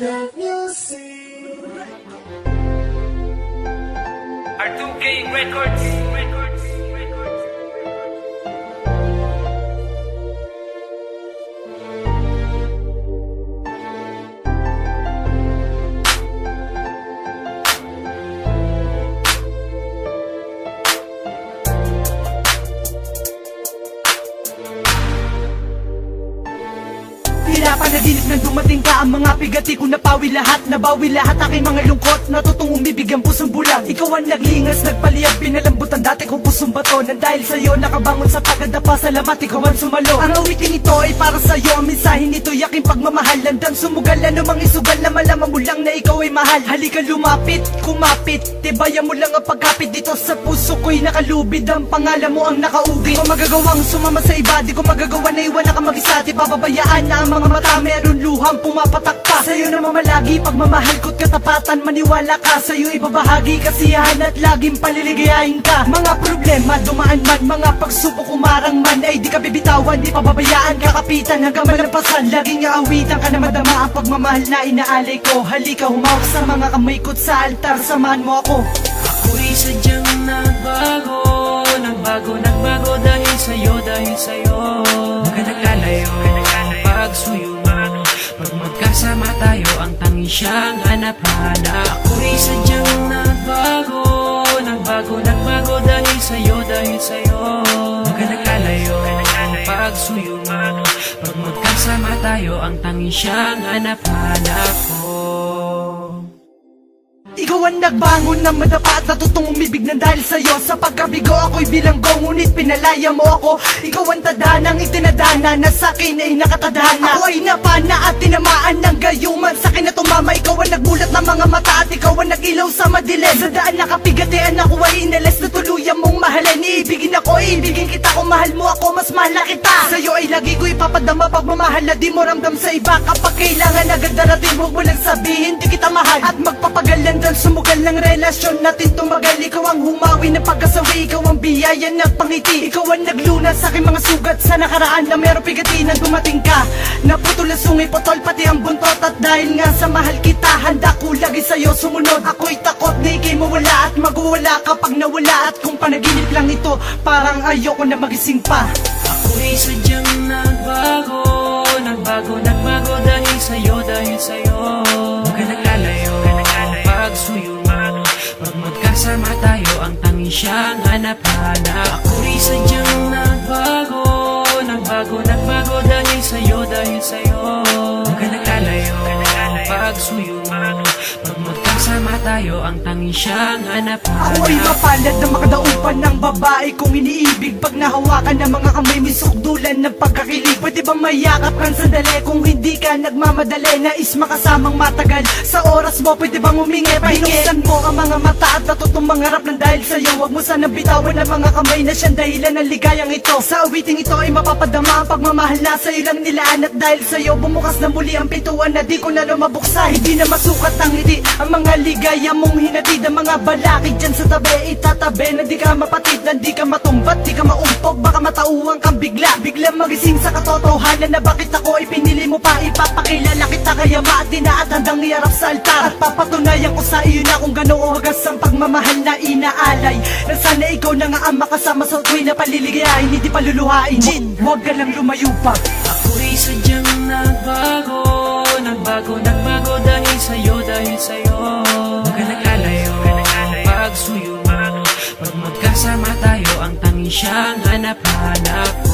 love music. R2K Records. Tila panaginip nang dumating ka Ang mga pigati ko napawi lahat. Nabawi lahat aking mga lungkot. Natutong umibig pusong bulag. Ikaw ang naglingas, nagpaliyag Pinalambot ang dati kong pusong bato Nang dahil sa'yo nakabangon sa tagadapa Salamat ikaw ang sumalo. Ang awitin ito ay para sa'yo Ang mensahe nito yaking pagmamahal. Landang sumugal anumang isugal Na malaman mo lang na ikaw ay mahal. Halika lumapit, kumapit Tibayan mo lang ang pagkapit dito sa puso ko'y nakalubid Ang pangalan mo ang nakaugit Di ko magagawang sumama sa iba Di ko magagawa na iwan na ka mag-isa Di pababayaan na ang mga mata Meron luhang pumapatak pa Sa'yo na mamalagi Pagmamahal ko't katapatan Maniwala ka. Sa'yo ibabahagi Kasiyahan at laging paliligayahin ka Mga problema dumaan man Mga pagsubok umarang man Ay di ka bibitawan Di pababayaan Kakapitan hanggang malampasan. Laging aawitan ka na madama Ang pagmamahal na inaalay ko. Halika humawak sa mga kamay ko't sa altar Samahan mo ako. Ako'y sadyang nagbago Nagbago, nagbago dahil sa'yo, dahil sa'yo. Huwag ka naglalayo, pagsuyo mo. Pag magkasama tayo, ang tangi siyang hanap-hanap. Ako'y sadyang nagbago Nagbago, nagbago sa'yo, dahil sa'yo. Huwag ka naglalayo, pagsuyo mo. Pag magkasama tayo, ang tangi siyang hanap-hanap ko. Ikaw ang nagbangon ng madapa at natutong umibig ng dahil sa'yo. Sa pagkabigo ako'y bilanggo ngunit pinalaya mo ako. Ikaw ang tadanang itinadana na sa'kin ay nakatadhana. Ako ay napana at tinamaan ng gayuman. Sa'kin na tumama ikaw ang nagbulat ng mga mata At ikaw ang nagilaw sa madilim. Sa daan nakapigatian ako ay inalis na tuluyan mong Iibigin ako, iibigin kita. Kung mahal mo ako Mas mahal na kita. Sa'yo ay lagi ko ipapadama pagmamahal na di mo ramdam sa iba Kapag kailangan agad darating huwag mo lang sabihin di kita mahal. At magpapagalan doon sumugal ng relasyon natin. Tumagal Ikaw ang humawi ng pagkasawi. Ikaw ang biyaya ng pangiti Ikaw ang naglunas sa aking mga sugat Sa nakaraan na meron pigati nang dumating ka. Naputol ang sungay potol pati ang buntot. At dahil nga sa mahal kita Handa ko lagi sa'yo sumunod. Ako'y takot na ikay mawala At magwawala kapag nawala? At kung panaginip lang ito Parang ayoko na magising pa. Ako'y sadyang nagbago Nagbago, nagbago dahil sa'yo, dahil sa'yo. Huwag ka naglalayo, pagsuyo Pag magkasama tayo, ang tangi siyang hanap-hanap. Ako'y sadyang nagbago Nagbago, nagbago dahil sa'yo, dahil sa'yo. Huwag ka naglalayo, pagsuyo Pag magkasama tayo, ang tangi siyang hanap-hanap Ako ay mapalad na makadaupan ng babae kong iniibig. Pag nahawakan ng mga kamay may sukdulan ng pagkakilig. Pwede ba mayakap kang sandali kung hindi ka nagmamadali? Nais makasamang matagal. Sa oras mo pwede bang humingi? Pahingisan mo ang mga mata at natutong mangarap ng dahil sa'yo. Huwag mo sana bitawan ang mga kamay na siyang dahilan ng ligayang ito. Sa awiting ito ay mapapadama ang pagmamahal na sa'yo lang nilaan. At dahil sa'yo bumukas na muli ang pintuan na di ko na lumabuksa. Hindi na masukat ang ngiti ang mga ligaya mong hinatid Ang mga balakid dyan sa tabi. Itatabi Na di ka mapatid, na di ka matumbat, di ka maumpog. Baka matauhan kang bigla, bigla magising sa katotohanan Na bakit ako ay pinili mo pa. Ipapakilala kita kaya maati na at handang iarap sa altar. At papatunayan ko sa iyo na kung gano'ng wagas ang pagmamahal na inaalay. Na sana ikaw na nga ang makasama sa tuwi na paliligayahin Hindi paluluhain. Jin, huwag ka lang lumayo pa. Ako'y sadyang nagbago Nagbago, nagbago dahil sa'yo, dahil sa'yo. Huwag ka naglalayo, pagsuyo Pag magkasama tayo, ang tangi siyang hanap-hanap. ko